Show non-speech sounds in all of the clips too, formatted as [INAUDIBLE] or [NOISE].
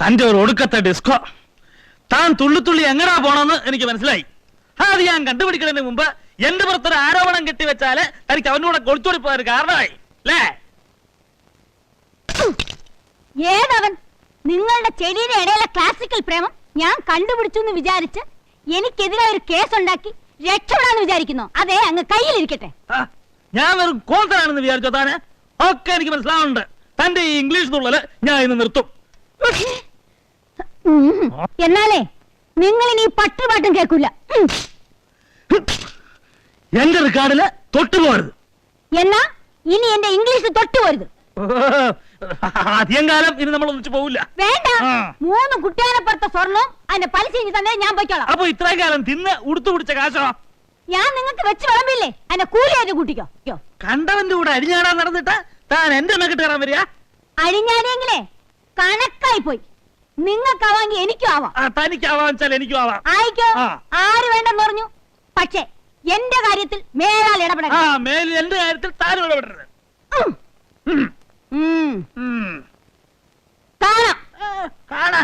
തന്റെ ഒരു ഒടുക്കത്തെ ഡിസ്കോ താൻ തുള്ളിത്തുള്ളി എങ്ങനാ പോണെന്ന് എനിക്ക് മനസ്സിലായി. അത് ഞാൻ കണ്ടുപിടിക്കുന്നതിന് മുമ്പ് എന്റെ പുറത്തൊരു ആരോപണം കെട്ടിവെച്ചാൽ തനിക്ക് അവനോട് കൊളിച്ചോടി പോകാൻ കാരണമായി. അല്ലേ ഏതവൻ? നിങ്ങളുടെ ചെടിയുടെ ഇടയിലെ ക്ലാസിക്കൽ പ്രേമം ഞാൻ കണ്ടുപിടിച്ചു എന്ന് വിചാരിച്ച് എനിക്കെതിരെ ഒരു കേസ് ഉണ്ടാക്കി രക്ഷപ്പെടാന്ന് വിചാരിക്കുന്നു. അതെ അങ്ങ് കയ്യിലിരിക്കട്ടെ. ഞാൻ വെറും കോന്തനാണെന്ന് വിചാരിച്ചോ താന്? ഒക്കെ എനിക്ക് മനസ്സിലാവുന്നുണ്ട്. തന്റെ ഈ ഇംഗ്ലീഷ് തുള്ളൽ ഞാൻ ഇന്ന് നിർത്തും. എന്നാലേ നിങ്ങൾ ഇനി പട്ടുപാട്ടും കേൾക്കൂല. എന്റെ റെക്കാർഡിൽ തൊട്ടുപോകരുത് എന്നാ ഇനി എന്റെ ഇംഗ്ലീഷ് തൊട്ടുപോരുത് അധികം കാലം ഇനി നമ്മൾ ഒന്നിച്ചു പോവില്ല. വേണ്ട. ആ. മൂന്ന് കുട്ടിയാനപ്പുറത്തെ സ്വർണവും അതിന്റെ പലിശ ഇനി തന്നെ ഞാൻ പോയിക്കോളാം. അപ്പൊ ഇത്രയും കാലം തിന്ന് ഉടുത്തു പിടിച്ച കാശോ? ഞാൻ നിങ്ങൾക്ക് വെച്ച് വിളമ്പില്ലേ? അതിന്റെ കൂലിയായിട്ട് കൂട്ടിക്കോ. യ്യോ. കണ്ടവന്റെ കൂടെ അടിഞ്ഞാടാൻ നടന്നിട്ട് താൻ എന്റെ മെക്കിട്ട് കയറാൻ വരിക? അഴിഞ്ഞാടിയെങ്കിലേ കണക്കായി പോയി. നിങ്ങൾക്കാവാങ്കി എനിക്കും ആവാം ആ, തനിക്കാവാൻ വെച്ചാൽ എനിക്കും ആവാം ആയിക്കോ ആ. ആര് വേണ്ടെന്ന് പറഞ്ഞു പക്ഷേ എന്റെ കാര്യത്തിൽ മേലാൽ ആ ഇടപെടണം മേലിൽ എന്റെ കാര്യത്തിൽ താനും ഇടപെടരുത് ഉം. ഉം. ഉം. ഉം. കാണാം ആ, കാണാ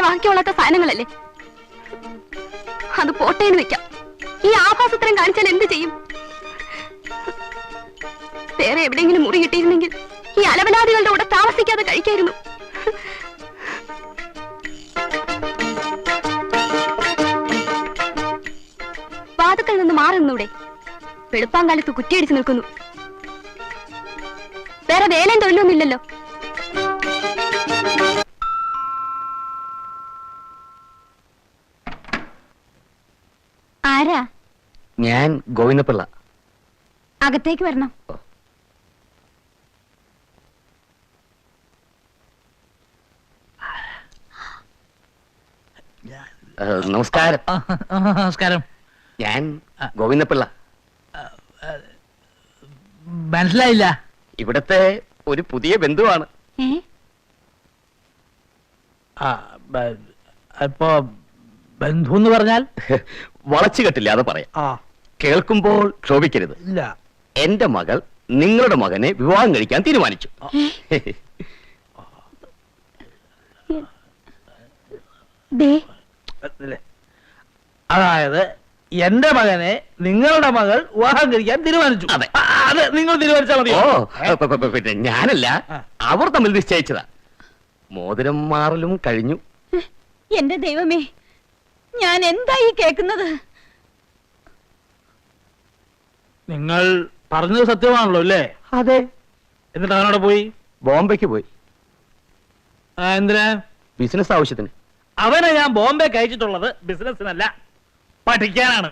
താമസിക്കുന്നവരെ വാങ്ങിക്കൊള്ളാത്ത സാധനങ്ങളല്ലേ? അത് പോട്ടേന്ന് വെക്കാം. ഈ ആഭാസത്രം കാണിച്ചാൽ എന്ത് ചെയ്യും? വേറെ എവിടെയെങ്കിലും മുറി കിട്ടിയിരുന്നെങ്കിൽ ഈ അലവലാദികളുടെ കൂടെ താമസിക്കാതെ കഴിക്കായിരുന്നു. വാതുക്കൾ നിന്ന് മാറി നിന്നൂടെ വെളുപ്പാങ്കാലത്ത് കുറ്റിയടിച്ചു നിൽക്കുന്നു. വേറെ വേലയും തൊഴിലൊന്നുമില്ലല്ലോ ആരാ? ഞാൻ ഗോവിന്ദപിള്ള. അകത്തേക്ക് വരണം. നമസ്കാരം. ആ, ആ, നമസ്കാരം. ഞാൻ ഗോവിന്ദപിള്ള. മനസ്സിലായില്ല. ഇവിടത്തെ ഒരു പുതിയ ബന്ധുവാണ്. ഏ? ആ, ബ- ഇപ്പോ ബന്ധു എന്ന് പറഞ്ഞാൽ? [LAUGHS] വളച്ചു കെട്ടില്ല അത് പറയാം. ആ. കേൾക്കുമ്പോൾ ക്ഷോഭിക്കരുത്. ഇല്ല. എന്റെ മകൾ നിങ്ങളുടെ മകനെ വിവാഹം കഴിക്കാൻ തീരുമാനിച്ചു. ദേ? അതായത് എന്റെ മകനെ നിങ്ങളുടെ മകൾ വിവാഹം കഴിക്കാൻ തീരുമാനിച്ചു. അതെ. ആ, അത് നിങ്ങൾ തീരുമാനിച്ചാൽ മതി ഓ പ- പ- പ- പിന്നെ ഞാനല്ല. ആ. അവർ തമ്മിൽ നിശ്ചയിച്ചതാ. മോതിരം മാറലും കഴിഞ്ഞു. എന്റെ ദൈവമേ ഞാൻ എന്താ ഈ കേക്കുന്നത് നിങ്ങൾ പറഞ്ഞത് സത്യമാണല്ലോ അല്ലേ? അതെ. എന്നിട്ട് അവനോട് പോയി? ബോംബെക്ക് പോയി. ആ, എന്തിനാ? ബിസിനസ് ആവശ്യത്തിന്. അവനെ ഞാൻ ബോംബെ കഴിച്ചിട്ടുള്ളത് ബിസിനസ്സിനല്ല പഠിക്കാനാണ്.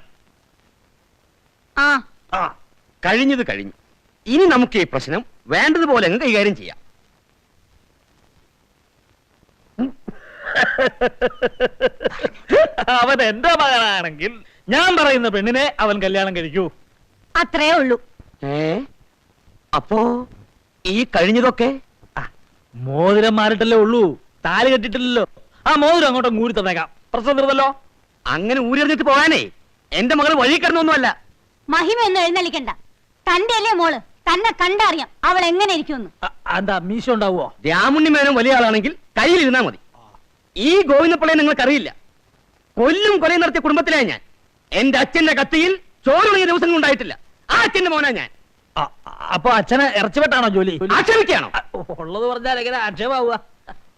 ആ. ആ കഴിഞ്ഞത് കഴിഞ്ഞു. ഇനി നമുക്ക് ഈ പ്രശ്നം വേണ്ടതുപോലെ അങ്ങ് കൈകാര്യം ചെയ്യാം. [LAUGHS] അവൻ എന്റെ മകനാണെങ്കിൽ ഞാൻ പറയുന്ന പെണ്ണിനെ അവൻ കല്യാണം കഴിക്കൂ. അത്രേ ഉള്ളൂ. ഏ? അപ്പോ ഈ കഴിഞ്ഞതൊക്കെ? ആ, മോതിരം മാറിട്ടല്ലേ ഉള്ളൂ. താലി കെട്ടിട്ടില്ലല്ലോ. ആ മോതിരം അങ്ങോട്ടും കൂടി തന്നേക്കാം. പ്രശ്നം തീർന്നല്ലോ? അങ്ങനെ ഊരിഞ്ഞിട്ട് പോകാനേ. എന്റെ മകൾ വഴി കിടന്നൊന്നുമല്ല. മഹിമ എന്ന് എഴുന്നള്ളിക്കണ്ട. തന്റെ അല്ലേ മോൾ? തന്നെ കണ്ടറിയാം അവൾ എങ്ങനെ ഇരിക്കുന്നു എന്താ മീശ ഉണ്ടാവോ രാമുണ്ണി മേനോൻ വലിയ ആളാണെങ്കിൽ കയ്യിലിരുന്നാ മതി. ഈ ഗോവിന്ദപ്പിള്ളയെ നിങ്ങൾക്കറിയില്ല. കൊല്ലും കൊലയും നടത്തിയ കുടുംബത്തിലാ ഞാൻ. എന്റെ അച്ഛന്റെ കത്തിയിൽ ചോറുണങ്ങിയ ദിവസങ്ങൾ ഉണ്ടായിട്ടില്ല. ആ അച്ഛന്റെ മോനാ ഞാൻ. അപ്പൊ അച്ഛനെ ഇറച്ചിപ്പെട്ടാണോ ജോലി? ആക്ഷേപിക്കാണോ ഉള്ളത് പറഞ്ഞാൽ എങ്ങനെ ആക്ഷേപാവുക?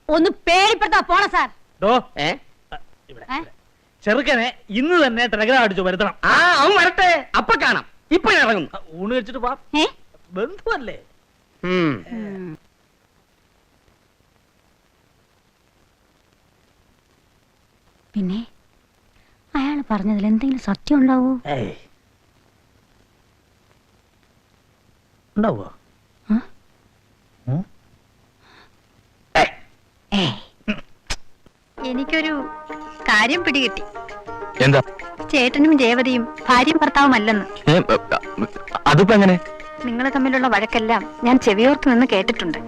ഒന്ന് പേടിപ്പെടുത്താ പോണ സാർ. ഡോ ഏ. ചെറുക്കനെ ഇന്ന് തന്നെ ടെലഗ്രാം അടിച്ചു വരുത്തണം. ആ അവൻ വരട്ടെ. അപ്പൊ കാണാം. ഇപ്പൊ ഞാൻ ഇറങ്ങുന്നു. ഊണ് വെച്ചിട്ട് പാ ബന്ധുവല്ലേ ഉം. ഉം. പിന്നെ? അയാൾ പറഞ്ഞതിൽ എന്തെങ്കിലും സത്യം ഉണ്ടാവോ. എനിക്കൊരു കാര്യം പിടികിട്ടി. എന്താ? ചേട്ടനും രേവതിയും ഭാര്യയും ഭർത്താവും അല്ലെന്ന് അതിപ്പോ എങ്ങനെ? നിങ്ങൾ തമ്മിലുള്ള വഴക്കെല്ലാം ഞാൻ ചെവിയോർത്ത് നിന്ന് കേട്ടിട്ടുണ്ട്.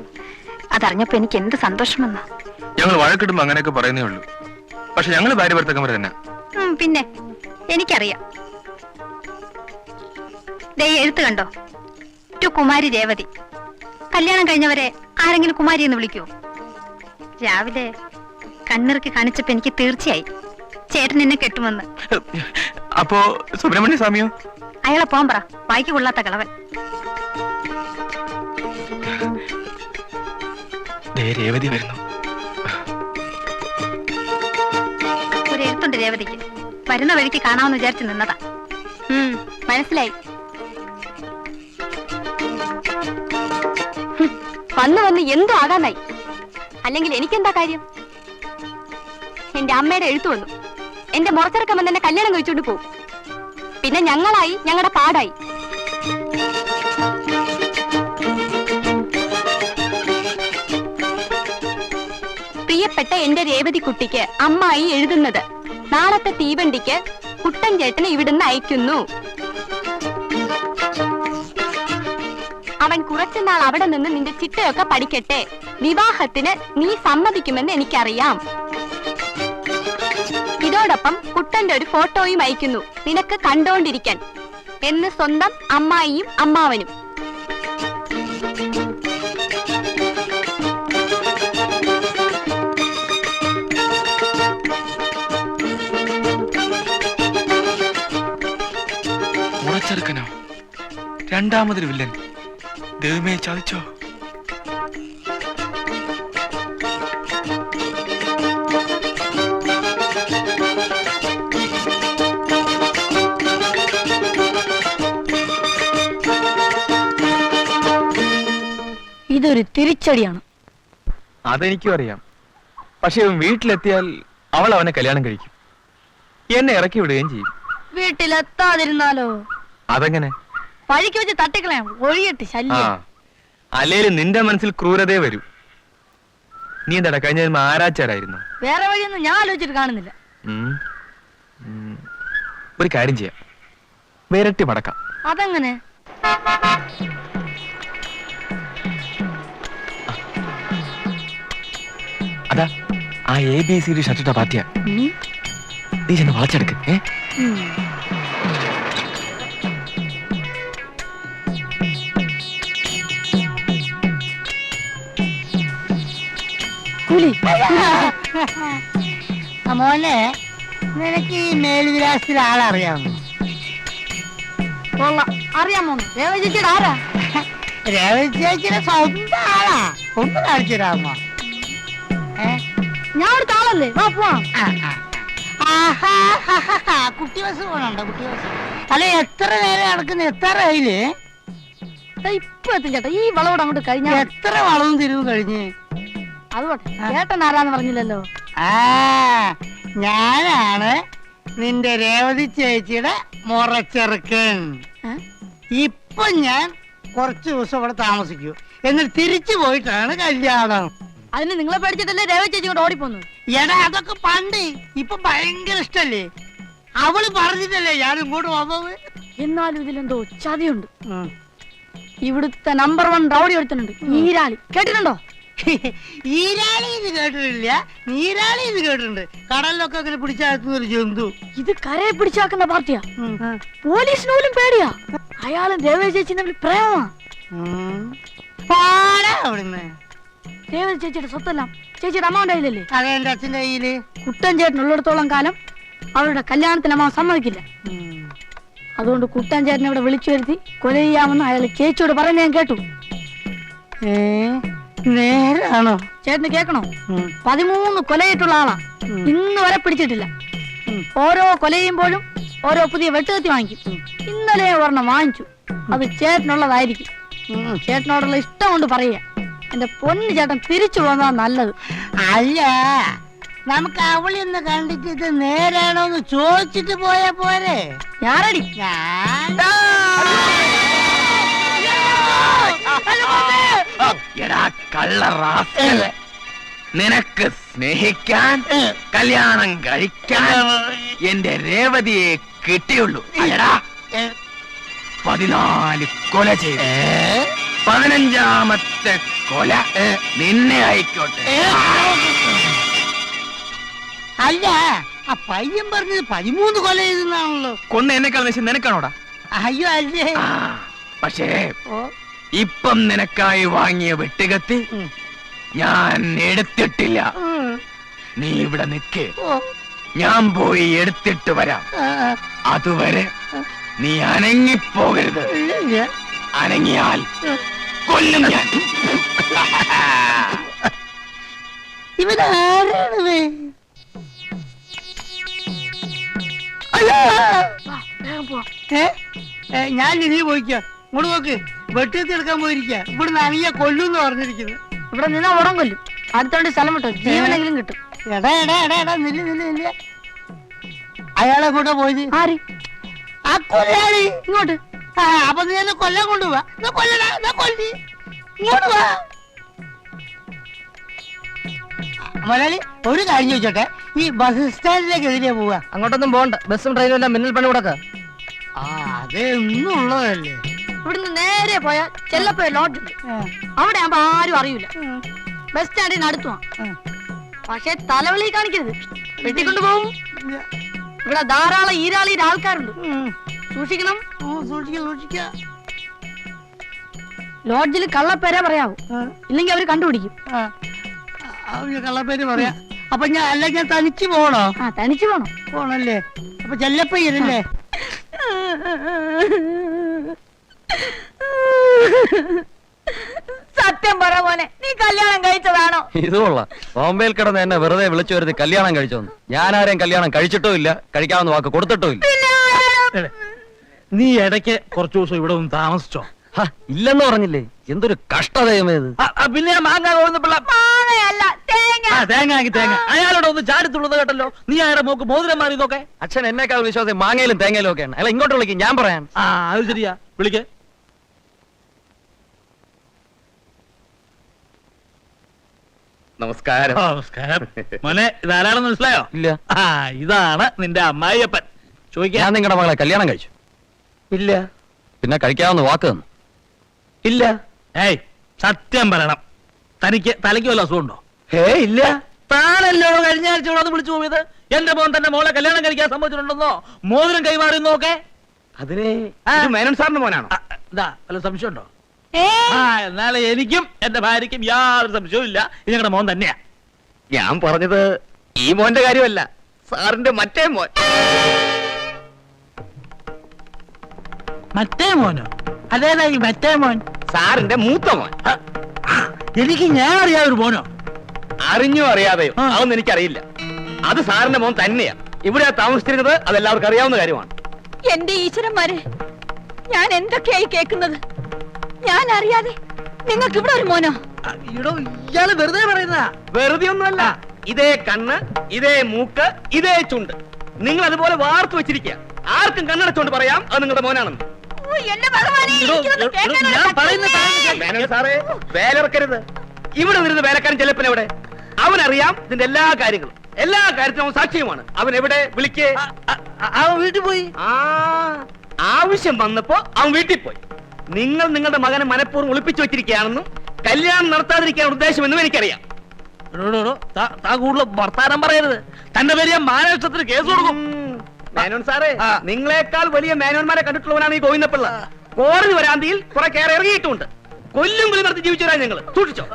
അതറിഞ്ഞപ്പോ എനിക്ക് എന്ത് സന്തോഷമെന്നാ? ഞങ്ങൾ വഴക്കിടുമ്പോ അങ്ങനെയൊക്കെ പറയുന്നേ ഉള്ളൂ. പക്ഷെ ഞങ്ങൾ ഭാര്യ ഭർത്തക്കന്മാർ തന്നെ. പിന്നെ എനിക്കറിയാം. ദേ എഴുത്ത് കണ്ടോ? ടു കുമാരി രേവതി. കല്യാണം കഴിഞ്ഞവരെ ആരെങ്കിലും കുമാരി എന്ന് വിളിക്കുവോ? രാവിലെ കണ്ണിറക്കി കാണിച്ചപ്പോ എനിക്ക് തീർച്ചയായി. ചേട്ടൻ എന്നെ കെട്ടുമെന്ന്. അപ്പോ സുബ്രഹ്മണ്യ സ്വാമിയോ? അയാളെ പോകാൻ പറ. വായിക്ക് കൊള്ളാത്ത കളവൻ. രേവതി വരുന്നു. രേവതിക്ക്. വരുന്ന വഴിക്ക് കാണാമെന്ന് വിചാരിച്ചു നിന്നതാ. മനസ്സിലായി. വന്നു വന്ന് എന്തോ ആകാനായി. അല്ലെങ്കിൽ എനിക്കെന്താ കാര്യം? എന്റെ അമ്മയുടെ എഴുത്തു വന്നു. എന്റെ മുറച്ചിറക്കം വന്ന് എന്നെ കല്യാണം കഴിച്ചോണ്ട് പോകും പിന്നെ ഞങ്ങളായി ഞങ്ങളുടെ പാടായി. പ്രിയപ്പെട്ട എന്റെ രേവതി കുട്ടിക്ക് അമ്മായി എഴുതുന്നത് നാളത്തെ തീവണ്ടിക്ക് കുട്ടൻ ചേട്ടനെ ഇവിടുന്ന് അയക്കുന്നു. അവൻ കുറച്ചുനാൾ അവിടെ നിന്ന് നിന്റെ ചിട്ടയൊക്കെ പഠിക്കട്ടെ. വിവാഹത്തിന് നീ സമ്മതിക്കുമെന്ന് എനിക്കറിയാം. ഇതോടൊപ്പം കുട്ടന്റെ ഒരു ഫോട്ടോയും അയക്കുന്നു. നിനക്ക് കണ്ടോണ്ടിരിക്കാൻ. എന്ന് സ്വന്തം അമ്മായിയും അമ്മാവനും. രണ്ടാമതൊരു വില്ലൻ. ദൈവമേ ചതിച്ചോ? ഇതൊരു തിരിച്ചടിയാണ്. അതെനിക്കും അറിയാം. പക്ഷെ ഇവൻ വീട്ടിലെത്തിയാൽ അവൾ അവനെ കല്യാണം കഴിക്കും. എന്നെ ഇറക്കി വിടുകയും ചെയ്യും. വീട്ടിലെത്താതിരുന്നാലോ? അതെങ്ങനെ? വഴിക്ക് വെച്ച് തട്ടിക്കളയാം. ഒഴിയട്ടെ ശല്യം. അല്ലേലും നിന്റെ മനസ്സിൽ ക്രൂരതേ വരൂ. നീ എന്താടാ കഴിഞ്ഞ ആരാച്ചാരായിരുന്നു? വേറെ വഴിയൊന്നും ഞാൻ ആലോചിച്ചിട്ട് കാണുന്നില്ല. ഒരു കാര്യം ചെയ്യാം. വേരട്ടി മടക്കാം. അതെങ്ങനെ? അതാ ആ എ ബി സി ഡി ഷർട്ടിട്ട പാർട്ടിയാ. നീ ചെന്ന് വളച്ചെടുക്ക് ഏ? ആ മോനെ നിനക്ക് ഈ മേൽവിലാസത്തിൽ ആളറിയാമോ? കൊള്ളാം. അറിയാമോ ദേവചേച്ചിയുടെ ആരാ? രേവതി ചേച്ചിയുടെ സ്വന്തം ആളാ. ഒന്ന് കാണിച്ചു തരാമോ? ഞാൻ ഒരു താളല്ലേ വാ പോവാം. കുട്ടി ബസ് പോണുണ്ടോ? കുട്ടി ബസ്? അല്ല എത്ര നേരം നടക്കുന്നു? എത്ര ആയില്ലേ ഇപ്പൊ എത്തും ചേട്ടാ. ഈ വളവോട് അങ്ങോട്ട് കഴിഞ്ഞ എത്ര വളവും തിരിവ് കഴിഞ്ഞ്? ചേട്ടൻ ആരാന്ന് പറഞ്ഞില്ലല്ലോ? ആ ഞാനാണ് നിന്റെ രേവതി ചേച്ചിയുടെ മുറച്ചെറുക്കൻ. ഏ? ഇപ്പൊ ഞാൻ കുറച്ച് ദിവസം ഇവിടെ താമസിക്കൂ. എന്നിട്ട് തിരിച്ചു പോയിട്ടാണ് കല്യാണം. അതിന് നിങ്ങളെ പേടിച്ചിട്ടല്ലേ ദേവചേച്ചി കൂടെ ഓടിപ്പോന്നു? എടാ അതൊക്കെ പണ്ട് ഇപ്പൊ ഭയങ്കര ഇഷ്ടല്ലേ? അവൾ പറഞ്ഞിട്ടല്ലേ ഞാൻ ഇങ്ങോട്ട് വന്നത്? എന്നാലും ഇതിലെന്തോ ചതിയുണ്ട്. ഇവിടുത്തെ നമ്പർ വൺ റൗഡി എടുത്തിട്ടുണ്ട് ഈരാളി കേട്ടിട്ടുണ്ടോ? ഈരാളി ഇത് കേട്ടിട്ടില്ല. നീരാളി ഇത് കേട്ടിട്ടുണ്ട്. കടലിലൊക്കെ അങ്ങനെ പിടിച്ചാക്കുന്ന ഒരു ജന്തു. ഇത് കരയെ പിടിച്ചാക്കുന്ന പാർട്ടിയാ. പോലീസിനോലും പോലീസിന് പോലും പേടിയാ. അയാളും ദേവേ ചേച്ചി തമ്മിൽ പ്രേമമാ. ഉം. പാടാ അവിടുന്ന്. ദേവത ചേച്ചിയുടെ സ്വത്തെല്ലാം ചേച്ചിയുടെ അമ്മാവന്റെ കയ്യിലല്ലേ? അതെ എന്റെ അച്ഛന്റെ കയ്യിൽ. കുട്ടൻ ചേട്ടൻ ഉള്ളിടത്തോളം കാലം അവരുടെ കല്യാണത്തിന് അമ്മ സമ്മതിക്കില്ല. അതുകൊണ്ട് കുട്ടൻ ചേട്ടനെ ഇവിടെ വിളിച്ചു വരുത്തി കൊല ചെയ്യാമെന്ന് അയാൾ ചേച്ചിയോട് പറയുന്നത് ഞാൻ കേട്ടു. ഏ? നേരാണോ ചേട്ടന് കേക്കണോ. പതിമൂന്ന് കൊലയിട്ടുള്ള ആളാ. ഇന്ന് വരെ പിടിച്ചിട്ടില്ല ഓരോ കൊല ചെയ്യുമ്പോഴും ഓരോ പുതിയ വെട്ടുകത്തി വാങ്ങിക്കും ഇന്നലെ ഒരെണ്ണം വാങ്ങിച്ചു അത് ചേട്ടനുള്ളതായിരിക്കും. ചേട്ടനോടുള്ള ഇഷ്ടം കൊണ്ട് പറയുക എന്റെ പൊന്ന് ചേട്ടൻ തിരിച്ചു പോന്നതാ നല്ലത് അല്ല നമുക്ക് അവളി ഒന്ന് കണ്ടിട്ട് ഇത് നേരാണോ എന്ന് ചോദിച്ചിട്ട് പോയാ പോരെ ഞാൻ എടാ കള്ള. നിനക്ക് സ്നേഹിക്കാൻ കല്യാണം കഴിക്കാൻ എന്റെ രേവതിയെ കിട്ടിയുള്ളൂ. അല്ലടാ. പതിനാല് കൊല ചെയ്ത്. പതിനഞ്ചാമത്തെ കൊല നിന്നെ ആയിക്കോട്ടെ. അല്ല ആ പയ്യൻ പറഞ്ഞത് പതിമൂന്ന് കൊല ചെയ്തെന്നാണല്ലോ. കൊന്ന എന്നെക്കാൾ നിനക്കാണോടാ? അയ്യോ അല്ലേ? പക്ഷേ ഇപ്പം നിനക്കായി വാങ്ങിയ വെട്ടുകത്തി ഞാൻ എടുത്തിട്ടില്ല. നീ ഇവിടെ നിൽക്ക് ഞാൻ പോയി എടുത്തിട്ട് വരാം. അതുവരെ നീ അനങ്ങിപ്പോകരുത്. അനങ്ങിയാൽ കൊല്ലും ഞാൻ. ഞാൻ ഇനി പോയിക്കോ. ഇങ്ങോട്ട് നോക്ക്. വെട്ടിത്തി എടുക്കാൻ പോയിരിക്ക. ഇവിടെ അനിയ കൊല്ലുന്ന് പറഞ്ഞിരിക്കുന്നു. ഇവിടെ നിന്നാ ഉടം കൊല്ലും. അടുത്തോണ്ട് സ്ഥലം വിട്ടോ. ജീവനെങ്കിലും കിട്ടും. എടാ എടാ എടാ എടാ നില്ല നില്ല നില്ല. അയാളെ കൂടെ പോയത്? ആര്? ആ കൊല്ലാളി. ഇങ്ങോട്ട്. ആ അപ്പൊ നീ എന്നെ കൊല്ലാൻ കൊണ്ടുപോവാ. എന്നാ കൊല്ലടാ എന്നാ കൊല്ലി. ഇങ്ങോട്ട് വാ. മലയാളി ഒരു കാര്യം ചോദിച്ചോട്ടെ? ഈ ബസ് സ്റ്റാൻഡിലേക്ക് എതിരെ പോവാ അങ്ങോട്ടൊന്നും പോകണ്ട ബസ്സും ട്രെയിനും എല്ലാം മിന്നൽ പണി കൊടുക്ക ആ അതെ ഒന്നും ഉള്ളതല്ലേ. ഇവിടുന്ന് നേരെ പോയാൽ ചെല്ലപ്പോയ ലോഡ്ജ് ഉണ്ട്. അവിടെ ആകുമ്പോ ആരും അറിയില്ല ബസ് സ്റ്റാൻഡിന് അടുത്തുവാ ഉം. പക്ഷെ തലവളി കാണിക്കരുത്. വെട്ടിക്കൊണ്ട് പോവും ഇവിടെ ധാരാളം ഈരാളി ആൾക്കാരുണ്ട്. സൂക്ഷിക്കണം. സൂക്ഷിക്ക ലോഡ്ജിൽ കള്ളപ്പേരെ പറയാവൂ. ഇല്ലെങ്കിൽ അവർ കണ്ടുപിടിക്കും. കള്ളപ്പേര് പറയാ. അപ്പൊ ഞാൻ അല്ല ഞാൻ തനിച്ച് പോണോ? ആ തനിച്ചു പോണം. പോണല്ലേ? അപ്പൊ ചെല്ലപ്പയ്യനല്ലേ സത്യം പറ മോനെ നീ കല്യാണം കഴിച്ചതാണോ? ഇത് കൊള്ളാം. ബോംബെയിൽ കിടന്ന് എന്നെ വെറുതെ വിളിച്ചു വരുത്തി കല്യാണം കഴിച്ചോന്ന് ഞാൻ ആരെയും കല്യാണം കഴിച്ചിട്ടോ ഇല്ല കഴിക്കാവുന്ന വാക്ക് കൊടുത്തിട്ടും ഇല്ല. എടേ, നീ ഇടയ്ക്ക് കുറച്ചു ദിവസം ഇവിടെ ഒന്ന് താമസിച്ചോ? ഹ, ഇല്ലെന്ന് പറഞ്ഞില്ലേ? എന്തൊരു കഷ്ടതയമേ ഇത്. ആ, ആ, പിന്നെ ആ മാങ്ങ പോകുന്ന പിള്ള മാങ്ങയല്ല തേങ്ങ. ആ തേങ്ങ ആക്കി തേങ്ങ. അയാളോട് ഒന്ന് ചാടിത്തുള്ളത് കേട്ടല്ലോ. നീ അയാളുടെ മോക്ക് മോതിരം മാറി നോക്കേ അച്ഛൻ എന്നെക്കാൾ വിശ്വാസം മാങ്ങയിലും തേങ്ങയിലും ഒക്കെയാണ്. അല്ല ഇങ്ങോട്ട് വിളിക്കും ഞാൻ പറയാൻ ആ അത് ശരിയാ. വിളിക്ക്. നമസ്കാരം. നമസ്കാരം. മോനെ ഇതാരാണെന്ന് മനസ്സിലായോ? ഇല്ല. ആ ഇതാണ് നിന്റെ അമ്മായിയപ്പൻ. ചോദിക്കാൻ ഞാൻ നിങ്ങളുടെ മകളെ കല്യാണം കഴിച്ചു. ഇല്ല. പിന്നെ കഴിക്കാവുന്ന വാക്ക് തന്നു. ഇല്ല. ഏയ് സത്യം പറയണം. തനിക്ക് തലയ്ക്ക് വല്ല അസുഖമുണ്ടോ? ഹേ ഇല്ല. താനല്ലോ കഴിഞ്ഞ ആഴ്ച ഇവിടെ വന്ന് വിളിച്ചു പോയത്? എന്റെ മോൻ തന്നെ മോളെ കല്യാണം കഴിക്കാൻ സംഭവിച്ചിട്ടുണ്ടെന്നോ മോതിരം കൈമാറിയെന്നോക്കെ അതിനെ ഇത് മേനോൻ സാറിന്റെ മോനാണോ? ഇതാ വല്ല സംശയമുണ്ടോ? ഏ ആ എന്നാൽ എനിക്കും എന്റെ ഭാര്യയ്ക്കും യാതൊരു സംശയവും ഇല്ല. ഇത് ഞങ്ങളുടെ മോൻ തന്നെയാ. ഞാൻ പറഞ്ഞത് ഈ മോന്റെ കാര്യമല്ല. സാറിന്റെ മറ്റേ മോൻ. മറ്റേ മോനോ? അതേതാ ഈ മറ്റേ മോൻ? സാറിന്റെ മൂത്ത മോൻ. എനിക്ക് ഞാൻ അറിയാതെ ഒരു മോനോ? അറിഞ്ഞോ അറിയാതെയോ? ആ. അതൊന്നും എനിക്കറിയില്ല. അത് സാറിന്റെ മോൻ തന്നെയാ. ഇവിടെ താമസിച്ചിരുന്നത് അതെല്ലാവർക്കും അറിയാവുന്ന കാര്യമാണ്. എന്റെ ഈശ്വരന്മാരെ ഞാൻ എന്തൊക്കെയായി കേൾക്കുന്നത്? ഞാൻ അറിയാതെ നിങ്ങൾക്ക് ഇവിടെ ഒരു മോനോ? ഇടോ ഇയാൾ വെറുതെ പറയുന്നതാ. വെറുതെ ഒന്നുമല്ല. ഇതേ കണ്ണ് ഇതേ മൂക്ക് ഇതേ ചുണ്ട്. നിങ്ങൾ അതുപോലെ വാർത്തു വെച്ചിരിക്കുക. ആർക്കും കണ്ണടച്ചോണ്ട് പറയാം അത് നിങ്ങളുടെ മോനാണെന്ന്. മേനോൻ ഇവിടെ നിന്ന് വേലക്കാരൻ ചെല്ലപ്പൻ എവിടെ? അവനറിയാം ഇതിന്റെ എല്ലാ കാര്യങ്ങളും. എല്ലാ കാര്യത്തിനും അവൻ സാക്ഷ്യമാണ് അവൻ എവിടെ? വിളിക്കേ. അവൻ വീട്ടിൽ പോയി. ആ ആവശ്യം വന്നപ്പോ അവൻ വീട്ടിൽ പോയി. നിങ്ങൾ നിങ്ങളുടെ മകനെ മനഃപൂർവം ഒളിപ്പിച്ചു വെച്ചിരിക്കുകയാണെന്നും കല്യാണം നടത്താതിരിക്കാൻ ഉദ്ദേശമെന്നും എനിക്കറിയാം. താ- കൂടുതൽ വർത്താനം പറയരുത്. തന്റെ വലിയ ഞാൻ കേസ് കൊടുക്കും. മാനോൻ സാറേ നിങ്ങളെക്കാൾ വലിയ മേനോന്മാരെ കണ്ടിട്ടുള്ളവനാണ് ഈ ഗോവിന്ദപ്പിള്ള. കോടതി വരാന്തിയിൽ കുറെ കയറി ഇറങ്ങിയിട്ടുണ്ട് കൊല്ലും കൊല്ലം നടത്തി ജീവിച്ചവരാ ഞങ്ങൾ സൂക്ഷിച്ചോ?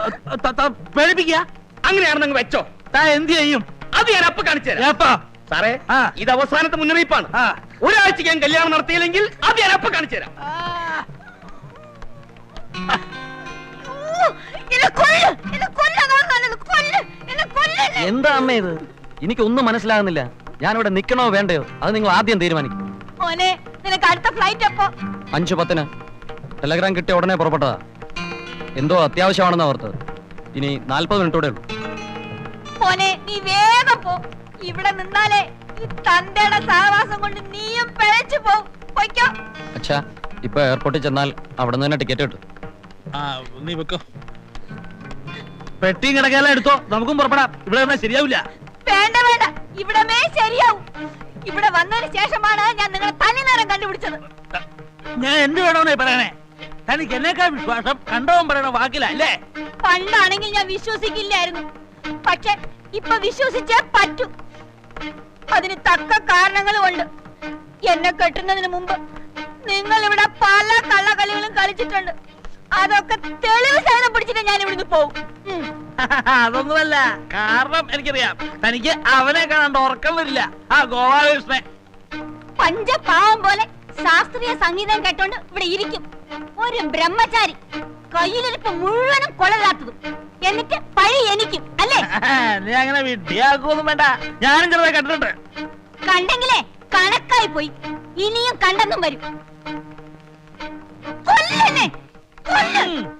പേടിപ്പിക്ക പേടിപ്പിക്കുക. അങ്ങനെയാണ് നിങ്ങൾ വെച്ചോ. താ എന്ത് ചെയ്യും? അത് ഞാൻ അപ്പൊ കാണിച്ചു സാറേ. ഇത് അവസാനത്തെ മുന്നറിയിപ്പാണ്. ഒരാഴ്ച ഞാൻ കല്യാണം നടത്തിയില്ലെങ്കിൽ അത് ഞാൻ അപ്പൊ കാണിച്ചു തരാം. എന്താ അമ്മ ഇത്? എനിക്കൊന്നും മനസ്സിലാകുന്നില്ല. ഞാനിവിടെ നിക്കണോ വേണ്ടയോ? അത് നിങ്ങൾ ആദ്യം തീരുമാനിക്കും. മോനെ നിനക്ക് അടുത്ത ഫ്ലൈറ്റ് അപ്പോ അഞ്ചു പത്തിന്. ടെലഗ്രാം കിട്ടിയ ഉടനെ പുറപ്പെട്ടതാ. എന്തോ അത്യാവശ്യമാണെന്ന് ഓർത്തത്. ഇനി നാൽപ്പത് മിനിറ്റോടെ ഉള്ളൂ. മോനെ നീ വേഗം പോ. ഇവിടെ നിന്നാലേ ഈ തന്തയുടെ സഹവാസം കൊണ്ട് നീയും പിഴച്ചു പോവും. അച്ഛാ ഇപ്പൊ എയർപോർട്ടിൽ ചെന്നാൽ അവിടെ നിന്ന് തന്നെ ടിക്കറ്റ് കിട്ടും. ആ നീ വെക്കോ. പെട്ടിയും കിടക്കാല എടുത്തോ. നമുക്കും പുറപ്പെടാം. ഇവിടെ വന്നാൽ ശരിയാവില്ല. വേണ്ട വേണ്ട. ഇവിടമേ ശരിയാവും. ഇവിടെ വന്നതിന് ശേഷമാണ് ഞാൻ നിങ്ങളെ തനി നേരം കണ്ടുപിടിച്ചത്. ഞാൻ എന്ത് വേണമെന്നേ പറയണേ? തനിക്ക് എന്നേക്കാൾ വിശ്വാസം കണ്ടവൻ പറയണ വാക്കില അല്ലേ? പണ്ടാണെങ്കിൽ ഞാൻ വിശ്വസിക്കില്ലായിരുന്നു. പക്ഷെ ഇപ്പൊ വിശ്വസിച്ചേ പറ്റൂ. അതിന് തക്ക കാരണങ്ങളും ഉണ്ട്. എന്നെ കെട്ടുന്നതിന് മുമ്പ് നിങ്ങൾ ഇവിടെ പല കള്ളക്കളികളും കളിച്ചിട്ടുണ്ട്. അതൊക്കെ തെളിവ് സാധനം പിടിച്ചിട്ട് ഞാൻ ഇവിടുന്ന് പോകും. [LAUGHS] അതൊന്നുമല്ല. കാരണം എനിക്കറിയാം. തനിക്ക് അവനെ കാണാണ്ട് ഉറക്കം വരില്ല. ആ ഗോപാലകൃഷ്ണൻ. പഞ്ചപാവം പോലെ ശാസ്ത്രീയ സംഗീതം കേട്ടോണ്ട് ഇവിടെ ഇരിക്കും. ഒരു ബ്രഹ്മചാരി കയ്യിലിരിപ്പ് മുഴുവനും കൊളരാത്തതും എന്നിട്ട് പഴി എനിക്കും അല്ലേ? [LAUGHS] നീ അങ്ങനെ വിഡ്ഢിയാക്കൊന്നും വേണ്ട. ഞാനും ചെറുതായി കണ്ടിട്ടുണ്ട് കണ്ടെങ്കിലേ കണക്കായി പോയി. ഇനിയും കണ്ടെന്നും വരും. 하!